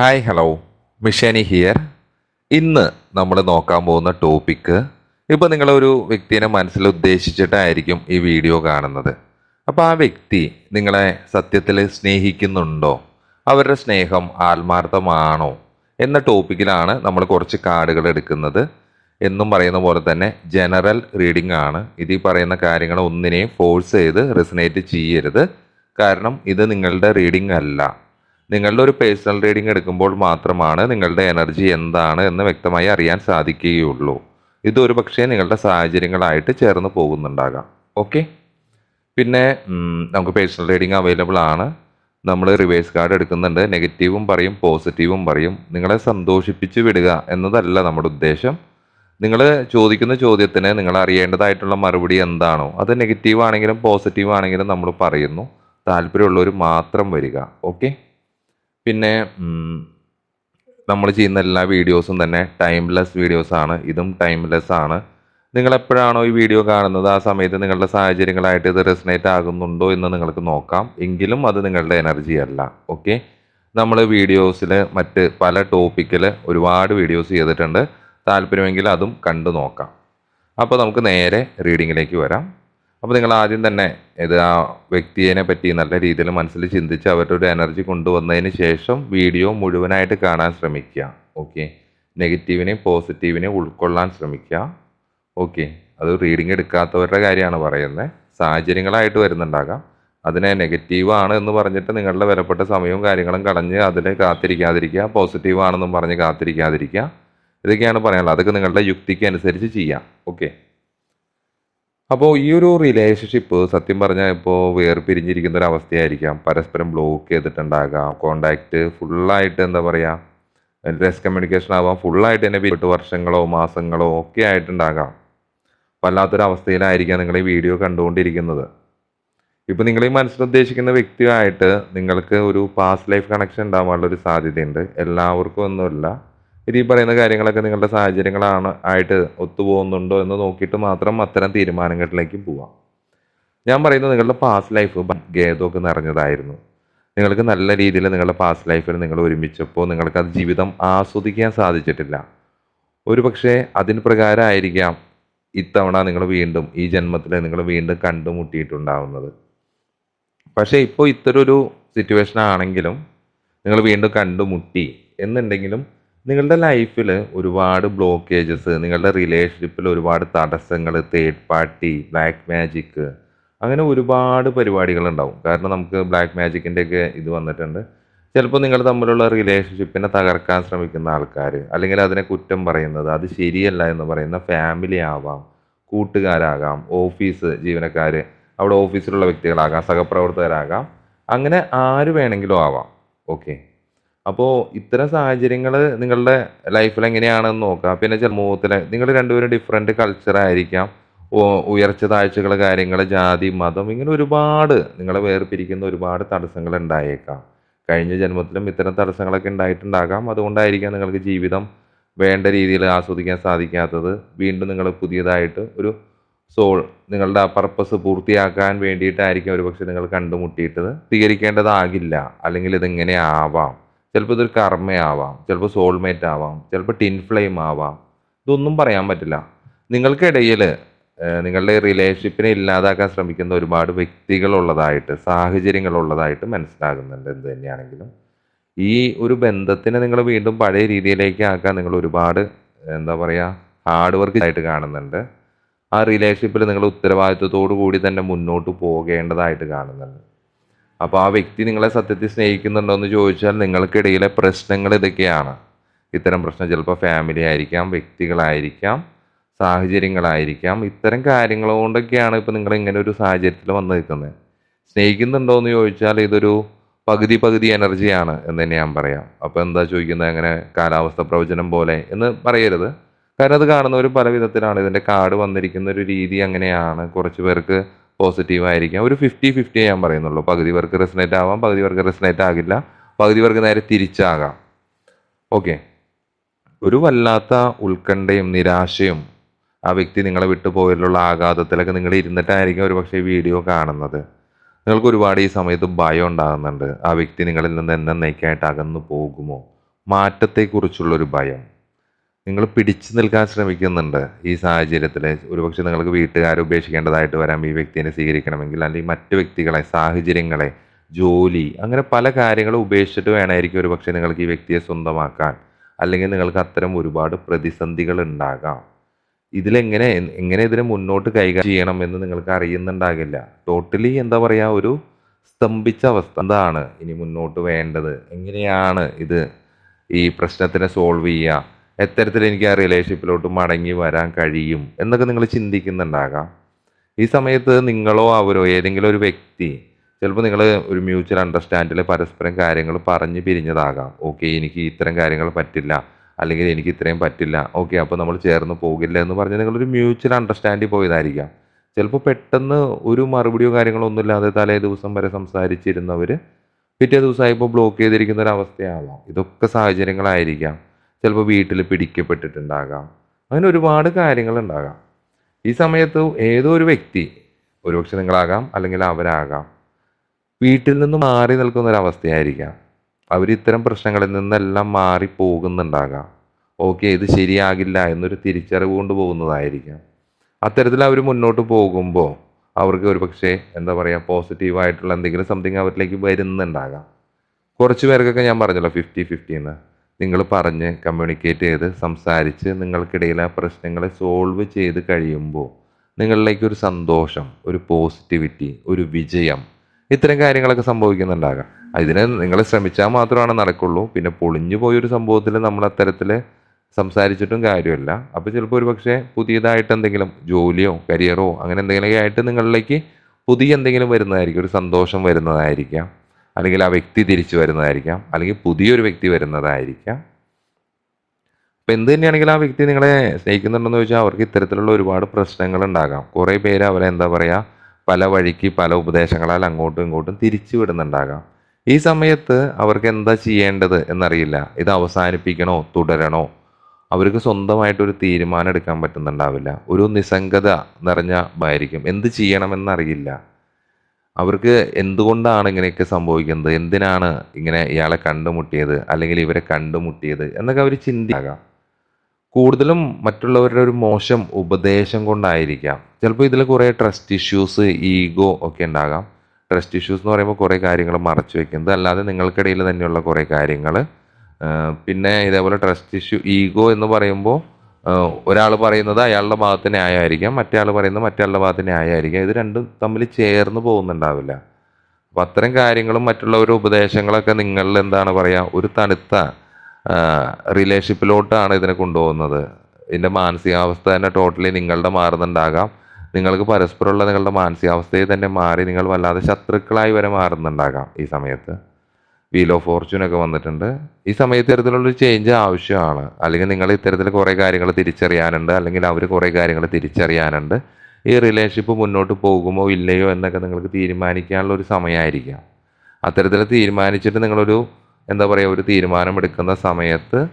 Hi hello മിഷനി here ഇന്ന് നമ്മൾ നോക്കാൻ പോകുന്ന ടോപ്പിക്ക് ഇപ്പോൾ നിങ്ങളൊരു വ്യക്തിനെ മനസ്സിൽ ഉദ്ദേശിച്ചിട്ടായിരിക്കും ഈ വീഡിയോ കാണുന്നത്. അപ്പോൾ ആ വ്യക്തി നിങ്ങളെ സത്യത്തിൽ സ്നേഹിക്കുന്നുണ്ടോ? അവരുടെ സ്നേഹം ആത്മാർത്ഥമാണോ? എന്ന ടോപ്പിക്കിലാണ് നമ്മൾ കുറച്ച് കാർഡുകൾ എടുക്കുന്നത്. എന്നും പറയുന്ന പോലെ തന്നെ ജനറൽ റീഡിംഗ് ആണ്. ഇതിൽ പറയുന്ന കാര്യങ്ങൾ ഒന്നിനെയും ഫോഴ്സ് ചെയ്ത് റെസിനേറ്റ് ചെയ്യരുത്. കാരണം ഇത് നിങ്ങളുടെ റീഡിംഗ് അല്ല. നിങ്ങളുടെ ഒരു പേഴ്സണൽ റീഡിംഗ് എടുക്കുമ്പോൾ മാത്രമാണ് നിങ്ങളുടെ എനർജി എന്താണ് എന്ന് വ്യക്തമായി അറിയാൻ സാധിക്കുകയുള്ളൂ. ഇത് പക്ഷേ നിങ്ങളുടെ സാഹചര്യങ്ങളായിട്ട് ചേർന്ന് പോകുന്നുണ്ടാകാം. ഓക്കെ പിന്നെ നമുക്ക് പേഴ്സണൽ റീഡിംഗ് അവൈലബിൾ ആണ്. നമ്മൾ റിവേഴ്സ് കാർഡ് എടുക്കുന്നുണ്ട്. നെഗറ്റീവും പറയും പോസിറ്റീവും പറയും. നിങ്ങളെ സന്തോഷിപ്പിച്ച് വിടുക എന്നതല്ല നമ്മുടെ ഉദ്ദേശം. നിങ്ങൾ ചോദിക്കുന്ന ചോദ്യത്തിന് നിങ്ങൾ അറിയേണ്ടതായിട്ടുള്ള മറുപടി എന്താണോ അത് നെഗറ്റീവ് ആണെങ്കിലും പോസിറ്റീവ് ആണെങ്കിലും നമ്മൾ പറയുന്നു. താല്പര്യമുള്ളവർ മാത്രം വരിക. ഓക്കെ പിന്നെ നമ്മൾ ചെയ്യുന്ന എല്ലാ വീഡിയോസും തന്നെ ടൈംലെസ് വീഡിയോസ് ആണ് ഇതും ടൈംലെസ് ആണ് നിങ്ങൾ എപ്പോഴാണോ ഈ വീഡിയോ കാണുന്നത്? ആ സമയത്ത് നിങ്ങളുടെ സാഹചര്യങ്ങളായിട്ട് ഇത് റെസിനേറ്റ് ആകുന്നുണ്ടോ എന്ന് നിങ്ങൾക്ക് നോക്കാം. എങ്കിലും അത് നിങ്ങളുടെ എനർജി അല്ല. ഓക്കെ? നമ്മൾ വീഡിയോസിൽ മറ്റ് പല ടോപ്പിക്കിൽ ഒരുപാട് വീഡിയോസ് ചെയ്തിട്ടുണ്ട്. താല്പര്യമെങ്കിൽ അതും കണ്ടു നോക്കാം. അപ്പോൾ നമുക്ക് നേരെ റീഡിങ്ങിലേക്ക് വരാം. അപ്പോൾ നിങ്ങൾ ആദ്യം തന്നെ ഇത് ആ വ്യക്തിയെ പറ്റി നല്ല രീതിയിൽ മനസ്സിൽ ചിന്തിച്ച് അവരുടെ ഒരു എനർജി കൊണ്ടുവന്നതിന് ശേഷം വീഡിയോ മുഴുവനായിട്ട് കാണാൻ ശ്രമിക്കുക. ഓക്കെ നെഗറ്റീവിനെയും പോസിറ്റീവിനെയും ഉൾക്കൊള്ളാൻ ശ്രമിക്കുക. ഓക്കെ അത് റീഡിംഗ് എടുക്കാത്തവരുടെ കാര്യമാണ് പറയുന്നത്. സാഹചര്യങ്ങളായിട്ട് വരുന്നുണ്ടാകാം. അതിനെ നെഗറ്റീവാണ് എന്ന് പറഞ്ഞിട്ട് നിങ്ങളുടെ വിലപ്പെട്ട സമയവും കാര്യങ്ങളും കളഞ്ഞ് അതിൽ കാത്തിരിക്കാതിരിക്കുക. പോസിറ്റീവാണെന്നും പറഞ്ഞ് കാത്തിരിക്കാതിരിക്കുക. ഇതൊക്കെയാണ് പറയാനുള്ളത്. അതൊക്കെ നിങ്ങളുടെ യുക്തിക്ക് അനുസരിച്ച് ചെയ്യാം. ഓക്കെ അപ്പോൾ ഈ ഒരു റിലേഷൻഷിപ്പ് സത്യം പറഞ്ഞാൽ ഇപ്പോൾ വേർപിരിഞ്ഞിരിക്കുന്ന ഒരു അവസ്ഥയായിരിക്കാം പരസ്പരം ബ്ലോക്ക് ചെയ്തിട്ടുണ്ടാകാം. കോണ്ടാക്ട് ഫുള്ളായിട്ട് എന്താ പറയുക ലെസ് കമ്മ്യൂണിക്കേഷൻ ആവാം. ഫുള്ളായിട്ട് തന്നെ എട്ട് വർഷങ്ങളോ മാസങ്ങളോ ഒക്കെ ആയിട്ടുണ്ടാകാം. വല്ലാത്തൊരു അവസ്ഥയിലായിരിക്കാം നിങ്ങൾ ഈ വീഡിയോ കണ്ടുകൊണ്ടിരിക്കുന്നത്. ഇപ്പോൾ നിങ്ങൾ ഈ മനസ്സിലുദ്ദേശിക്കുന്ന വ്യക്തിയായിട്ട് നിങ്ങൾക്ക് ഒരു പാസ്റ്റ് ലൈഫ് കണക്ഷൻ ഉണ്ടാവാനുള്ള ഒരു സാധ്യതയുണ്ട്. എല്ലാവർക്കും ഒന്നുമില്ല. ഇത് ഈ പറയുന്ന കാര്യങ്ങളൊക്കെ നിങ്ങളുടെ സാഹചര്യങ്ങളാണ് ആയിട്ട് ഒത്തുപോകുന്നുണ്ടോ എന്ന് നോക്കിയിട്ട് മാത്രം അത്തരം തീരുമാനങ്ങളിലേക്ക് പോവാം. ഞാൻ പറയുന്നത് നിങ്ങളുടെ പാസ്റ്റ് ലൈഫ് ഗേദമൊക്കെ നിറഞ്ഞതായിരുന്നു. നിങ്ങൾക്ക് നല്ല രീതിയിൽ നിങ്ങളുടെ പാസ്റ്റ് ലൈഫിൽ നിങ്ങൾ ഒരുമിച്ചപ്പോൾ നിങ്ങൾക്ക് അത് ജീവിതം ആസ്വദിക്കാൻ സാധിച്ചിട്ടില്ല. ഒരു പക്ഷേ അതിന് പ്രകാരമായിരിക്കാം ഇത്തവണ നിങ്ങൾ വീണ്ടും ഈ ജന്മത്തിൽ നിങ്ങൾ വീണ്ടും കണ്ടുമുട്ടിയിട്ടുണ്ടാവുന്നത്. പക്ഷേ ഇപ്പോൾ ഇത്തരൊരു സിറ്റുവേഷൻ ആണെങ്കിലും നിങ്ങൾ വീണ്ടും കണ്ടുമുട്ടി എന്നുണ്ടെങ്കിലും നിങ്ങളുടെ ലൈഫിൽ ഒരുപാട് ബ്ലോക്കേജസ് നിങ്ങളുടെ റിലേഷൻഷിപ്പിൽ ഒരുപാട് തടസ്സങ്ങൾ തേർഡ് പാർട്ടി ബ്ലാക്ക് മാജിക്ക് അങ്ങനെ ഒരുപാട് പരിപാടികളുണ്ടാവും കാരണം നമുക്ക് ബ്ലാക്ക് മാജിക്കിന്റെ ഒക്കെ ഇത് വന്നിട്ടുണ്ട്. ചിലപ്പോൾ നിങ്ങൾ തമ്മിലുള്ള റിലേഷൻഷിപ്പിനെ തകർക്കാൻ ശ്രമിക്കുന്ന ആൾക്കാർ അല്ലെങ്കിൽ അതിനെ കുറ്റം പറയുന്നത് അത് ശരിയല്ല എന്ന് പറയുന്ന ഫാമിലി ആവാം കൂട്ടുകാരാകാം ഓഫീസ് ജീവനക്കാർ അവിടെ ഓഫീസിലുള്ള വ്യക്തികളാകാം സഹപ്രവർത്തകരാകാം അങ്ങനെ ആര് വേണമെങ്കിലും ആവാം. ഓക്കെ അപ്പോൾ ഇത്തരം സാഹചര്യങ്ങൾ നിങ്ങളുടെ ലൈഫിൽ എങ്ങനെയാണെന്ന് നോക്കുക പിന്നെ സമൂഹത്തിലെ നിങ്ങൾ രണ്ടുപേരും ഡിഫറെന്റ് ഓ- ഉയർച്ച താഴ്ചകൾ കാര്യങ്ങൾ ജാതി മതം ഇങ്ങനെ ഒരുപാട് നിങ്ങളെ വേർപിരിക്കുന്ന ഒരുപാട് തടസ്സങ്ങൾ ഉണ്ടായേക്കാം. കഴിഞ്ഞ ജന്മത്തിലും ഇത്തരം തടസ്സങ്ങളൊക്കെ ഉണ്ടായിട്ടുണ്ടാകാം. അതുകൊണ്ടായിരിക്കാം നിങ്ങൾക്ക് ജീവിതം വേണ്ട രീതിയിൽ ആസ്വദിക്കാൻ സാധിക്കാത്തത്. വീണ്ടും നിങ്ങൾ പുതിയതായിട്ട് ഒരു സോൾ നിങ്ങളുടെ ആ പർപ്പസ് പൂർത്തിയാക്കാൻ വേണ്ടിയിട്ടായിരിക്കും ഒരുപക്ഷെ നിങ്ങൾ കണ്ടുമുട്ടിയിട്ടത്. സ്വീകരിക്കേണ്ടതാകില്ല അല്ലെങ്കിൽ ഇതിങ്ങനെ ആവാം. ചിലപ്പോൾ ഇതൊരു കർമ്മയാവാം ചിലപ്പോൾ സോൾമേറ്റ് ആവാം ചിലപ്പോൾ ടിൻ ഫ്ലെയിം ആവാം. ഇതൊന്നും പറയാൻ പറ്റില്ല. നിങ്ങൾക്കിടയിൽ നിങ്ങളുടെ റിലേഷൻഷിപ്പിനെ ഇല്ലാതാക്കാൻ ശ്രമിക്കുന്ന ഒരുപാട് വ്യക്തികളുള്ളതായിട്ട് സാഹചര്യങ്ങളുള്ളതായിട്ട് മനസ്സിലാകുന്നുണ്ട് എന്ത് തന്നെയാണെങ്കിലും. ഈ ഒരു ബന്ധത്തിനെ നിങ്ങൾ വീണ്ടും പഴയ രീതിയിലേക്ക് ആക്കാൻ നിങ്ങൾ ഒരുപാട് എന്താ പറയുക ഹാർഡ് വർക്ക് ആയിട്ട് കാണുന്നുണ്ട്. ആ റിലേഷൻഷിപ്പിൽ നിങ്ങൾ ഉത്തരവാദിത്വത്തോടു കൂടി തന്നെ മുന്നോട്ട് പോകേണ്ടതായിട്ട് കാണുന്നുണ്ട്. അപ്പോൾ ആ വ്യക്തി നിങ്ങളെ സത്യത്തിൽ സ്നേഹിക്കുന്നുണ്ടോ എന്ന് ചോദിച്ചാൽ നിങ്ങൾക്കിടയിലെ പ്രശ്നങ്ങൾ ഇതൊക്കെയാണ്. ഇത്തരം പ്രശ്നം ചിലപ്പോൾ ഫാമിലി ആയിരിക്കാം വ്യക്തികളായിരിക്കാം സാഹചര്യങ്ങളായിരിക്കാം. ഇത്തരം കാര്യങ്ങൾ കൊണ്ടൊക്കെയാണ് ഇപ്പോൾ നിങ്ങൾ ഇങ്ങനെ ഒരു സാഹചര്യത്തിൽ വന്നു നിൽക്കുന്നത്. സ്നേഹിക്കുന്നുണ്ടോ എന്ന് ചോദിച്ചാൽ ഇതൊരു പകുതി പകുതി എനർജിയാണ് എന്ന് തന്നെ ഞാൻ പറയാം. അപ്പോൾ എന്താ ചോദിക്കുന്നത്? അങ്ങനെ കാലാവസ്ഥ പ്രവചനം പോലെ എന്ന് പറയരുത്. കാരണം അത് കാണുന്നവർ പല വിധത്തിലാണ് ഇതിന്റെ കാർഡ് വന്നിരിക്കുന്ന ഒരു രീതി അങ്ങനെയാണ്. കുറച്ച് പേർക്ക് പോസിറ്റീവ് ആയിരിക്കാം. ഒരു ഫിഫ്റ്റി ഫിഫ്റ്റി ഞാൻ പറയുന്നുള്ളൂ. പകുതി പേർക്ക് റെസിനേറ്റ് ആവാം പകുതി പേർക്ക് റെസിനേറ്റ് ആകില്ല. പകുതി പേർക്ക് നേരെ തിരിച്ചാകാം. ഓക്കെ ഒരു വല്ലാത്ത ഉത്കണ്ഠയും നിരാശയും ആ വ്യക്തി നിങ്ങളെ വിട്ടു പോയതിലുള്ള ആഘാതത്തിലൊക്കെ നിങ്ങൾ ഇരുന്നിട്ടായിരിക്കും ഒരു പക്ഷേ വീഡിയോ കാണുന്നത്. നിങ്ങൾക്ക് ഒരുപാട് ഈ സമയത്ത് ഭയം ഉണ്ടാകുന്നുണ്ട്. ആ വ്യക്തി നിങ്ങളിൽ നിന്ന് എന്നേക്കായിട്ട് അകന്നു പോകുമോ? മാറ്റത്തെക്കുറിച്ചുള്ളൊരു ഭയം. നിങ്ങൾ പിടിച്ചു നിൽക്കാൻ ശ്രമിക്കുന്നുണ്ട് ഈ സാഹചര്യത്തിൽ ഒരുപക്ഷെ നിങ്ങൾക്ക് വീട്ടുകാരെ ഉപേക്ഷിക്കേണ്ടതായിട്ട് വരാം ഈ വ്യക്തിനെ സ്വീകരിക്കണമെങ്കിൽ. അല്ലെങ്കിൽ മറ്റു വ്യക്തികളെ സാഹചര്യങ്ങളെ ജോലി അങ്ങനെ പല കാര്യങ്ങളും ഉപേക്ഷിച്ചിട്ട് വേണമായിരിക്കും ഒരുപക്ഷെ നിങ്ങൾക്ക് ഈ വ്യക്തിയെ സ്വന്തമാക്കാൻ. അല്ലെങ്കിൽ നിങ്ങൾക്ക് അത്തരം ഒരുപാട് പ്രതിസന്ധികൾ ഉണ്ടാകാം. ഇതിലെങ്ങനെ എങ്ങനെ ഇതിനെ മുന്നോട്ട് കൈകാര്യം ചെയ്യണം എന്ന് നിങ്ങൾക്ക് അറിയുന്നുണ്ടാകില്ല. ടോട്ടലി എന്താ പറയുക ഒരു സ്തംഭിച്ച അവസ്ഥ. എന്താണ് ഇനി മുന്നോട്ട് വേണ്ടത്? എങ്ങനെയാണ് ഇത് ഈ പ്രശ്നത്തിനെ സോൾവ് ചെയ്യുക? എത്തരത്തിൽ എനിക്ക് ആ റിലേഷൻഷിപ്പിലോട്ട് മടങ്ങി വരാൻ കഴിയും എന്നൊക്കെ നിങ്ങൾ ചിന്തിക്കുന്നുണ്ടാകാം. ഈ സമയത്ത് നിങ്ങളോ അവരോ ഏതെങ്കിലും ഒരു വ്യക്തി ചിലപ്പോൾ നിങ്ങൾ ഒരു മ്യൂച്വൽ അണ്ടർസ്റ്റാൻഡിൽ പരസ്പരം കാര്യങ്ങൾ പറഞ്ഞ് പിരിഞ്ഞതാകാം. ഓക്കെ എനിക്ക് ഇത്തരം കാര്യങ്ങൾ പറ്റില്ല. അല്ലെങ്കിൽ എനിക്ക് ഇത്രയും പറ്റില്ല. ഓക്കെ അപ്പോൾ നമ്മൾ ചേർന്ന് പോകില്ല എന്ന് പറഞ്ഞ് നിങ്ങളൊരു മ്യൂച്വൽ അണ്ടർസ്റ്റാൻഡിൽ പോയതായിരിക്കാം. ചിലപ്പോൾ പെട്ടെന്ന് ഒരു മറുപടിയോ കാര്യങ്ങളോ ഒന്നുമില്ലാതെ തലേ ദിവസം വരെ സംസാരിച്ചിരുന്നവർ പിറ്റേ ദിവസമായപ്പോൾ ബ്ലോക്ക് ചെയ്തിരിക്കുന്ന ഒരു അവസ്ഥയാവാം. ഇതൊക്കെ സാഹചര്യങ്ങളായിരിക്കാം. ചിലപ്പോൾ വീട്ടിൽ പിടിക്കപ്പെട്ടിട്ടുണ്ടാകാം. അങ്ങനെ ഒരുപാട് കാര്യങ്ങളുണ്ടാകാം. ഈ സമയത്ത് ഏതോ ഒരു വ്യക്തി ഒരുപക്ഷെ നിങ്ങളാകാം അല്ലെങ്കിൽ അവരാകാം. വീട്ടിൽ നിന്ന് മാറി നിൽക്കുന്ന ഒരവസ്ഥയായിരിക്കാം. അവർ ഇത്തരം പ്രശ്നങ്ങളിൽ നിന്നെല്ലാം മാറി പോകുന്നുണ്ടാകാം. ഓക്കെ ഇത് ശരിയാകില്ല എന്നൊരു തിരിച്ചറിവ് കൊണ്ട് പോകുന്നതായിരിക്കാം. അത്തരത്തിൽ അവർ മുന്നോട്ട് പോകുമ്പോൾ അവർക്ക് ഒരു പക്ഷേ എന്താ പറയുക പോസിറ്റീവായിട്ടുള്ള എന്തെങ്കിലും സംതിങ് അവരിലേക്ക് വരുന്നുണ്ടാകാം. കുറച്ച് പേർക്കൊക്കെ ഞാൻ പറഞ്ഞല്ലോ ഫിഫ്റ്റി ഫിഫ്റ്റി എന്ന്. നിങ്ങൾ പറഞ്ഞ് കമ്മ്യൂണിക്കേറ്റ് ചെയ്ത് സംസാരിച്ച് നിങ്ങൾക്കിടയിൽ ആ പ്രശ്നങ്ങളെ സോൾവ് ചെയ്ത് കഴിയുമ്പോൾ നിങ്ങളിലേക്ക് ഒരു സന്തോഷം ഒരു പോസിറ്റിവിറ്റി ഒരു വിജയം ഇത്തരം കാര്യങ്ങളൊക്കെ സംഭവിക്കുന്നുണ്ടാകാം. അതിന് നിങ്ങൾ ശ്രമിച്ചാൽ മാത്രമാണ് നടക്കുള്ളൂ. പിന്നെ പൊളിഞ്ഞു പോയൊരു സംഭവത്തിൽ നമ്മൾ അത്തരത്തിൽ സംസാരിച്ചിട്ടും കാര്യമില്ല. അപ്പോൾ ചിലപ്പോൾ ഒരു പക്ഷേ പുതിയതായിട്ട് എന്തെങ്കിലും ജോലിയോ കരിയറോ അങ്ങനെ എന്തെങ്കിലുമൊക്കെ ആയിട്ട് നിങ്ങളിലേക്ക് പുതിയ എന്തെങ്കിലും വരുന്നതായിരിക്കും ഒരു സന്തോഷം വരുന്നതായിരിക്കാം. അല്ലെങ്കിൽ ആ വ്യക്തി തിരിച്ചു വരുന്നതായിരിക്കാം. അല്ലെങ്കിൽ പുതിയൊരു വ്യക്തി വരുന്നതായിരിക്കാം. അപ്പം എന്ത് തന്നെയാണെങ്കിൽ ആ വ്യക്തി നിങ്ങളെ സ്നേഹിക്കുന്നുണ്ടെന്ന് ചോദിച്ചാൽ അവർക്ക് ഇത്തരത്തിലുള്ള ഒരുപാട് പ്രശ്നങ്ങൾ ഉണ്ടാകാം. കുറേ പേര് അവരെ എന്താ പറയുക പല വഴിക്ക് പല ഉപദേശങ്ങളാൽ അങ്ങോട്ടും ഇങ്ങോട്ടും തിരിച്ചു വിടുന്നുണ്ടാകാം. ഈ സമയത്ത് അവർക്ക് എന്താ ചെയ്യേണ്ടത് എന്നറിയില്ല. ഇത് അവസാനിപ്പിക്കണോ തുടരണോ? അവർക്ക് സ്വന്തമായിട്ടൊരു തീരുമാനം എടുക്കാൻ പറ്റുന്നുണ്ടാവില്ല. ഒരു നിസ്സംഗത നിറഞ്ഞ ആയിരിക്കും എന്ത് ചെയ്യണമെന്നറിയില്ല. അവർക്ക് എന്തുകൊണ്ടാണ് ഇങ്ങനെയൊക്കെ സംഭവിക്കുന്നത്? എന്തിനാണ് ഇങ്ങനെ ഇയാളെ കണ്ടുമുട്ടിയത്? അല്ലെങ്കിൽ ഇവരെ കണ്ടുമുട്ടിയത്? എന്നൊക്കെ അവർ ചിന്തിയാകാം കൂടുതലും മറ്റുള്ളവരുടെ ഒരു മോശം ഉപദേശം കൊണ്ടായിരിക്കാം. ചിലപ്പോൾ ഇതിൽ കുറേ ട്രസ്റ്റ് ഇഷ്യൂസ് ഈഗോ ഒക്കെ ഉണ്ടാകാം. ട്രസ്റ്റ് ഇഷ്യൂസ് എന്ന് പറയുമ്പോൾ കുറേ കാര്യങ്ങൾ മറച്ചു വെക്കുന്നത്. അല്ലാതെ നിങ്ങൾക്കിടയിൽ തന്നെയുള്ള കുറേ കാര്യങ്ങൾ പിന്നെ ഇതേപോലെ ട്രസ്റ്റ് ഇഷ്യൂ ഈഗോ എന്ന് പറയുമ്പോൾ ഒരാൾ പറയുന്നത് അയാളുടെ ഭാഗത്ത് ന്യായമായിരിക്കാം മറ്റേ ആൾ പറയുന്നത് മറ്റേ ഭാഗത്ത് ന്യായമായിരിക്കാം. ഇത് രണ്ടും തമ്മിൽ ചേർന്ന് പോകുന്നുണ്ടാവില്ല. അപ്പം അത്തരം കാര്യങ്ങളും മറ്റുള്ളവരുടെ ഉപദേശങ്ങളൊക്കെ നിങ്ങളിൽ എന്താണ് പറയുക ഒരു തണുത്ത റിലേഷൻഷിപ്പിലോട്ടാണ് ഇതിനെ കൊണ്ടുപോകുന്നത്. ഇതിന്റെ മാനസികാവസ്ഥ തന്നെ ടോട്ടലി നിങ്ങളുടെ മാറുന്നുണ്ടാകാം. നിങ്ങൾക്ക് പരസ്പരമുള്ള നിങ്ങളുടെ മാനസികാവസ്ഥയെ തന്നെ മാറി നിങ്ങൾ വല്ലാതെ ശത്രുക്കളായി വരെ മാറുന്നുണ്ടാകാം ഈ സമയത്ത്. വീൽ ഓഫ് ഫോർച്യൂൺ ഒക്കെ വന്നിട്ടുണ്ട്. ഈ സമയത്ത് ഇത്തരത്തിലുള്ളൊരു ചേഞ്ച് ആവശ്യമാണ്. അല്ലെങ്കിൽ നിങ്ങൾ ഇത്തരത്തിൽ കുറേ കാര്യങ്ങൾ തിരിച്ചറിയാനുണ്ട്. അല്ലെങ്കിൽ അവർ കുറേ കാര്യങ്ങൾ തിരിച്ചറിയാനുണ്ട്. ഈ റിലേഷൻഷിപ്പ് മുന്നോട്ട് പോകുമോ ഇല്ലയോ എന്നൊക്കെ നിങ്ങൾക്ക് തീരുമാനിക്കാനുള്ള ഒരു സമയമായിരിക്കാം. അത്തരത്തിൽ തീരുമാനിച്ചിട്ട് നിങ്ങളൊരു എന്താ പറയുക ഒരു തീരുമാനം എടുക്കുന്ന സമയത്ത്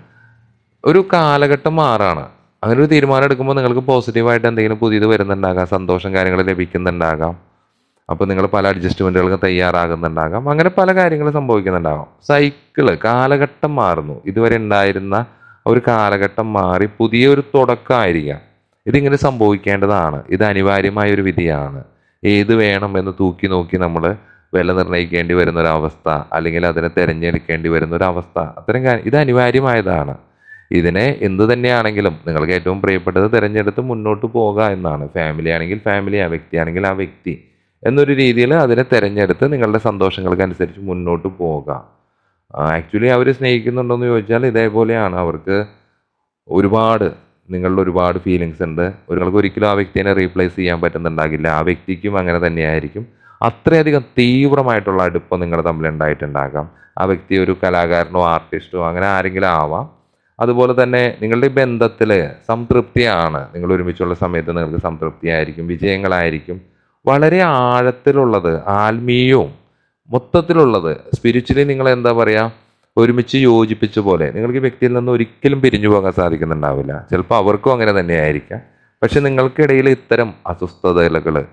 ഒരു കാലഘട്ടം മാറാണ്. അങ്ങനെ ഒരു തീരുമാനം എടുക്കുമ്പോൾ നിങ്ങൾക്ക് പോസിറ്റീവായിട്ട് എന്തെങ്കിലും പുതിയത് വരുന്നുണ്ടാകാം സന്തോഷം കാര്യങ്ങൾ ലഭിക്കുന്നുണ്ടാകാം. അപ്പോൾ നിങ്ങൾ പല അഡ്ജസ്റ്റ്മെന്റുകൾക്ക് തയ്യാറാകുന്നുണ്ടാകാം. അങ്ങനെ പല കാര്യങ്ങളും സംഭവിക്കുന്നുണ്ടാകാം. സൈക്കിൾ കാലഘട്ടം മാറുന്നു. ഇതുവരെ ഉണ്ടായിരുന്ന ഒരു കാലഘട്ടം മാറി പുതിയൊരു തുടക്കമായിരിക്കാം. ഇതിങ്ങനെ സംഭവിക്കേണ്ടതാണ്. ഇത് അനിവാര്യമായ ഒരു വിധിയാണ്. ഏത് വേണം എന്ന് തൂക്കി നോക്കി നമ്മൾ വില നിർണയിക്കേണ്ടി വരുന്ന ഒരു അവസ്ഥ അല്ലെങ്കിൽ അതിനെ തിരഞ്ഞെടുക്കേണ്ടി വരുന്ന ഒരു അവസ്ഥ അത്തരം കാര്യം ഇത് അനിവാര്യമായതാണ്. ഇതിനെ എന്തു തന്നെയാണെങ്കിലും നിങ്ങൾക്ക് ഏറ്റവും പ്രിയപ്പെട്ടത് തിരഞ്ഞെടുത്ത് മുന്നോട്ട് പോകുക എന്നാണ്. ഫാമിലി ആണെങ്കിൽ ഫാമിലി ആ വ്യക്തി ആണെങ്കിൽ ആ വ്യക്തി. എന്നൊരു രീതിയിൽ അതിനെ തിരഞ്ഞെടുത്ത് നിങ്ങളുടെ സന്തോഷങ്ങൾക്കനുസരിച്ച് മുന്നോട്ട് പോകാം ആക്ച്വലി അവർ സ്നേഹിക്കുന്നുണ്ടോ എന്ന് ചോദിച്ചാൽ ഇതേപോലെയാണ്. അവർക്ക് ഒരുപാട് നിങ്ങളുടെ ഒരുപാട് ഫീലിങ്സ് ഉണ്ട്. ഒരാൾക്ക് ഒരിക്കലും ആ വ്യക്തിനെ റീപ്ലേസ് ചെയ്യാൻ പറ്റുന്നുണ്ടാകില്ല. ആ വ്യക്തിക്കും അങ്ങനെ തന്നെയായിരിക്കും. അത്രയധികം തീവ്രമായിട്ടുള്ള അടുപ്പം നിങ്ങൾ തമ്മിൽ ഉണ്ടായിട്ടുണ്ടാകാം ആ വ്യക്തി ഒരു കലാകാരനോ ആർട്ടിസ്റ്റോ അങ്ങനെ ആരെങ്കിലും ആവാം. അതുപോലെ തന്നെ നിങ്ങളുടെ ബന്ധത്തിൽ സംതൃപ്തിയാണ്. നിങ്ങൾ ഒരുമിച്ചുള്ള സമയത്ത് നിങ്ങൾക്ക് സംതൃപ്തിയായിരിക്കും. വിജയങ്ങളായിരിക്കും. വളരെ ആഴത്തിലുള്ളത് ആത്മീയവും മൊത്തത്തിലുള്ളത്. സ്പിരിച്വലി നിങ്ങൾ എന്താ പറയുക ഒരുമിച്ച് യോജിപ്പിച്ച പോലെ നിങ്ങൾക്ക് വ്യക്തിയിൽ നിന്ന് ഒരിക്കലും പിരിഞ്ഞു പോകാൻ സാധിക്കുന്നുണ്ടാവില്ല. ചിലപ്പോൾ അവർക്കും അങ്ങനെ തന്നെയായിരിക്കാം. പക്ഷെ നിങ്ങൾക്കിടയിൽ ഇത്തരം അസ്വസ്ഥതകൾ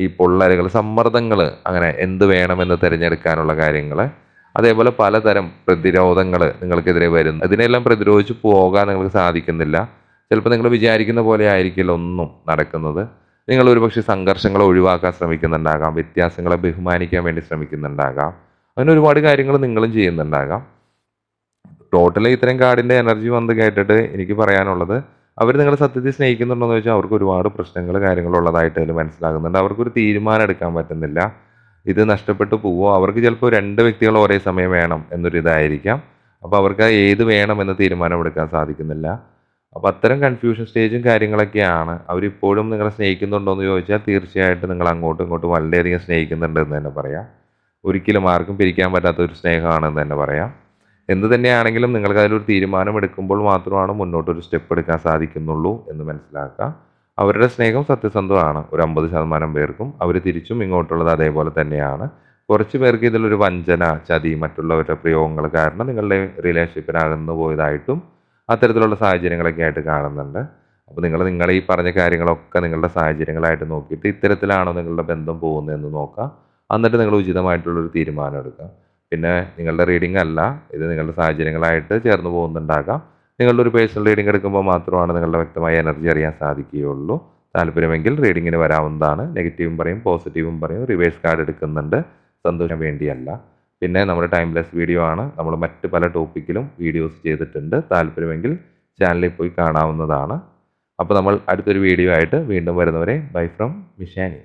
ഈ പൊള്ളലുകൾ സമ്മർദ്ദങ്ങൾ അങ്ങനെ എന്ത് വേണമെന്ന് തിരഞ്ഞെടുക്കാനുള്ള കാര്യങ്ങൾ അതേപോലെ പലതരം പ്രതിരോധങ്ങൾ നിങ്ങൾക്കെതിരെ വരുന്നു. ഇതിനെല്ലാം പ്രതിരോധിച്ച് പോകാൻ നിങ്ങൾക്ക് സാധിക്കുന്നില്ല. ചിലപ്പോൾ നിങ്ങൾ വിചാരിക്കുന്ന പോലെ ആയിരിക്കില്ല ഒന്നും നടക്കുന്നത്. നിങ്ങൾ ഒരുപക്ഷെ സംഘർഷങ്ങളെ ഒഴിവാക്കാൻ ശ്രമിക്കുന്നുണ്ടാകാം. വ്യത്യാസങ്ങളെ ബഹുമാനിക്കാൻ വേണ്ടി ശ്രമിക്കുന്നുണ്ടാകാം. അങ്ങനെ ഒരുപാട് കാര്യങ്ങൾ നിങ്ങളും ചെയ്യുന്നുണ്ടാകാം. ടോട്ടലി ഇത്രയും കാർഡിന്റെ എനർജി വന്ന് കേട്ടിട്ട് എനിക്ക് പറയാനുള്ളത് അവർ നിങ്ങളെ സത്യത്തിൽ സ്നേഹിക്കുന്നുണ്ടോ എന്ന് വെച്ചാൽ അവർക്ക് ഒരുപാട് പ്രശ്നങ്ങൾ കാര്യങ്ങളുള്ളതായിട്ട് അതിൽ മനസ്സിലാകുന്നുണ്ട്. അവർക്കൊരു തീരുമാനം എടുക്കാൻ പറ്റുന്നില്ല. ഇത് നഷ്ടപ്പെട്ടു പോവോ? അവർക്ക് ചിലപ്പോൾ രണ്ട് വ്യക്തികൾ ഒരേ സമയം വേണം എന്നൊരു ഇതായിരിക്കാം അപ്പോൾ അവർക്ക് ഏത് വേണമെന്ന് തീരുമാനമെടുക്കാൻ സാധിക്കുന്നില്ല. അപ്പോൾ അത്തരം കൺഫ്യൂഷൻ സ്റ്റേജും കാര്യങ്ങളൊക്കെയാണ്. അവരിപ്പോഴും നിങ്ങളെ സ്നേഹിക്കുന്നുണ്ടോ എന്ന് ചോദിച്ചാൽ തീർച്ചയായിട്ടും നിങ്ങൾ അങ്ങോട്ടും ഇങ്ങോട്ടും വളരെയധികം സ്നേഹിക്കുന്നുണ്ട് എന്ന് തന്നെ പറയാം. ഒരിക്കലും ആർക്കും പിരിക്കാൻ പറ്റാത്ത ഒരു സ്നേഹമാണെന്ന് തന്നെ പറയാം. എന്ത് തന്നെയാണെങ്കിലും നിങ്ങൾക്ക് അതിലൊരു തീരുമാനം എടുക്കുമ്പോൾ മാത്രമാണ് മുന്നോട്ടൊരു സ്റ്റെപ്പ് എടുക്കാൻ സാധിക്കുന്നുള്ളൂ എന്ന് മനസ്സിലാക്കുക. അവരുടെ സ്നേഹം സത്യസന്ധമാണ്. ഒരു അമ്പത് ശതമാനം പേർക്കും അവർ തിരിച്ചും ഇങ്ങോട്ടുള്ളത് അതേപോലെ തന്നെയാണ്. കുറച്ച് പേർക്ക് ഇതിലൊരു വഞ്ചന ചതി മറ്റുള്ളവരുടെ പ്രയോഗങ്ങൾ കാരണം നിങ്ങളുടെ റിലേഷൻഷിപ്പിനകന്ന് പോയതായിട്ടും അത്തരത്തിലുള്ള സാഹചര്യങ്ങളൊക്കെ ആയിട്ട് കാണുന്നുണ്ട്. അപ്പോൾ നിങ്ങൾ നിങ്ങൾ ഈ പറഞ്ഞ കാര്യങ്ങളൊക്കെ നിങ്ങളുടെ സാഹചര്യങ്ങളായിട്ട് നോക്കിയിട്ട് ഇത്തരത്തിലാണോ നിങ്ങളുടെ ബന്ധം പോകുന്നതെന്ന് നോക്കാം. എന്നിട്ട് നിങ്ങൾ ഉചിതമായിട്ടുള്ളൊരു തീരുമാനം എടുക്കുക പിന്നെ നിങ്ങളുടെ റീഡിംഗ് അല്ല ഇത് നിങ്ങളുടെ സാഹചര്യങ്ങളായിട്ട് ചേർന്ന് പോകുന്നുണ്ടാകാം. നിങ്ങളുടെ ഒരു പേഴ്സണൽ റീഡിംഗ് എടുക്കുമ്പോൾ മാത്രമാണ് നിങ്ങളുടെ വ്യക്തമായ എനർജി അറിയാൻ സാധിക്കുകയുള്ളൂ. താല്പര്യമെങ്കിൽ റീഡിങ്ങിന് വരാവുന്നതാണ്. നെഗറ്റീവും പറയും പോസിറ്റീവും പറയും റിവേഴ്സ് കാർഡ് എടുക്കുന്നുണ്ട്. സന്തോഷം വേണ്ടിയല്ല. പിന്നെ നമ്മുടെ ടൈംലെസ് വീഡിയോ ആണ്. നമ്മൾ മറ്റ് പല ടോപ്പിക്കിലും വീഡിയോസ് ചെയ്തിട്ടുണ്ട്. താല്പര്യമെങ്കിൽ ചാനലിൽ പോയി കാണാവുന്നതാണ്. അപ്പോൾ നമ്മൾ അടുത്തൊരു വീഡിയോ ആയിട്ട് വീണ്ടും വരുന്നവരെ ബൈ ഫ്രം മിഷാനി